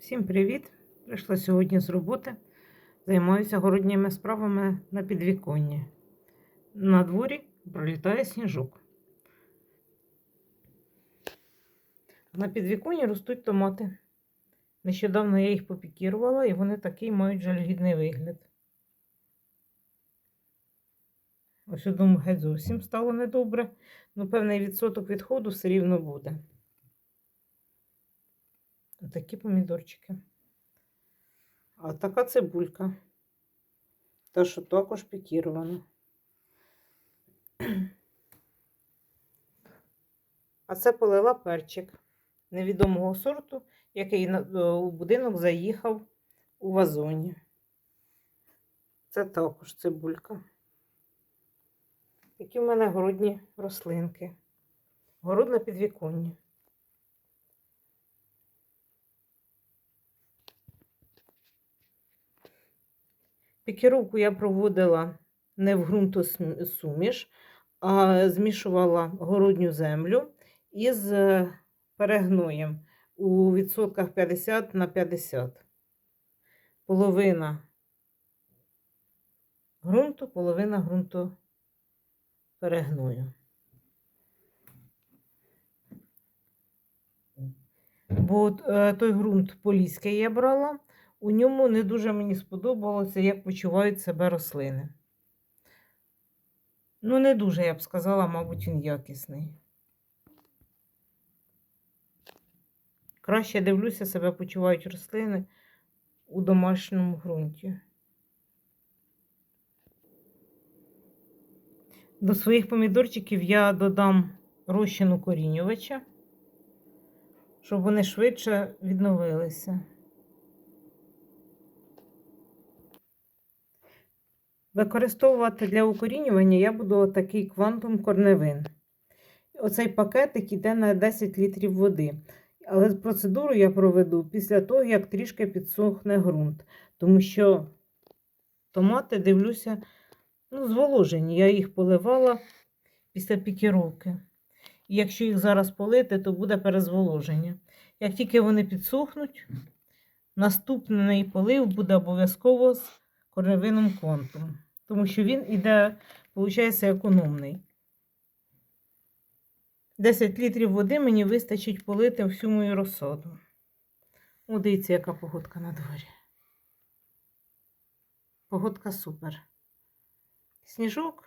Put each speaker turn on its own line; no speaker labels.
Всім привіт! Прийшла сьогодні з роботи. Займаюся городніми справами на підвіконні. На дворі пролітає сніжок. На підвіконні ростуть томати. Нещодавно я їх попікірувала, і вони такий мають жалюгідний вигляд. Ось думаю, геть зовсім стало недобре. Ну, певний відсоток відходу все рівно буде. Такі помідорчики. А така цибулька. Та, що також пікірована. А це полила перчик невідомого сорту, який е, у будинок заїхав у вазоні. Це також цибулька. Які в мене городні рослинки. Город на підвіконні. Пікіровку я проводила не в ґрунтосуміш, а змішувала городню землю із е, перегноєм у відсотках 50 на 50. Половина ґрунту, половина ґрунту перегною. Бо е, той ґрунт поліський я брала, у ньому не дуже мені сподобалося, як почувають себе рослини. Ну, не дуже, я б сказала, мабуть, він якісний. Краще дивлюся, себе почувають рослини у домашньому ґрунті. До своїх помідорчиків я додам розчин укорінювача, щоб вони швидше відновилися. Використовувати для укорінювання я буду такий квантум корневин. Оцей пакетик йде на 10 літрів води. Але процедуру я проведу після того, як трішки підсохне ґрунт. Тому що томати, дивлюся, ну, зволожені. Я їх поливала після пікіровки. І якщо їх зараз полити, то буде перезволоження. Як тільки вони підсохнуть, наступний полив буде обов'язково з корневином контом. Тому що він іде, виходить, економний. 10 літрів води мені вистачить полити всю мою розсаду. О, дивіться, яка погодка на дворі. Погодка супер. Сніжок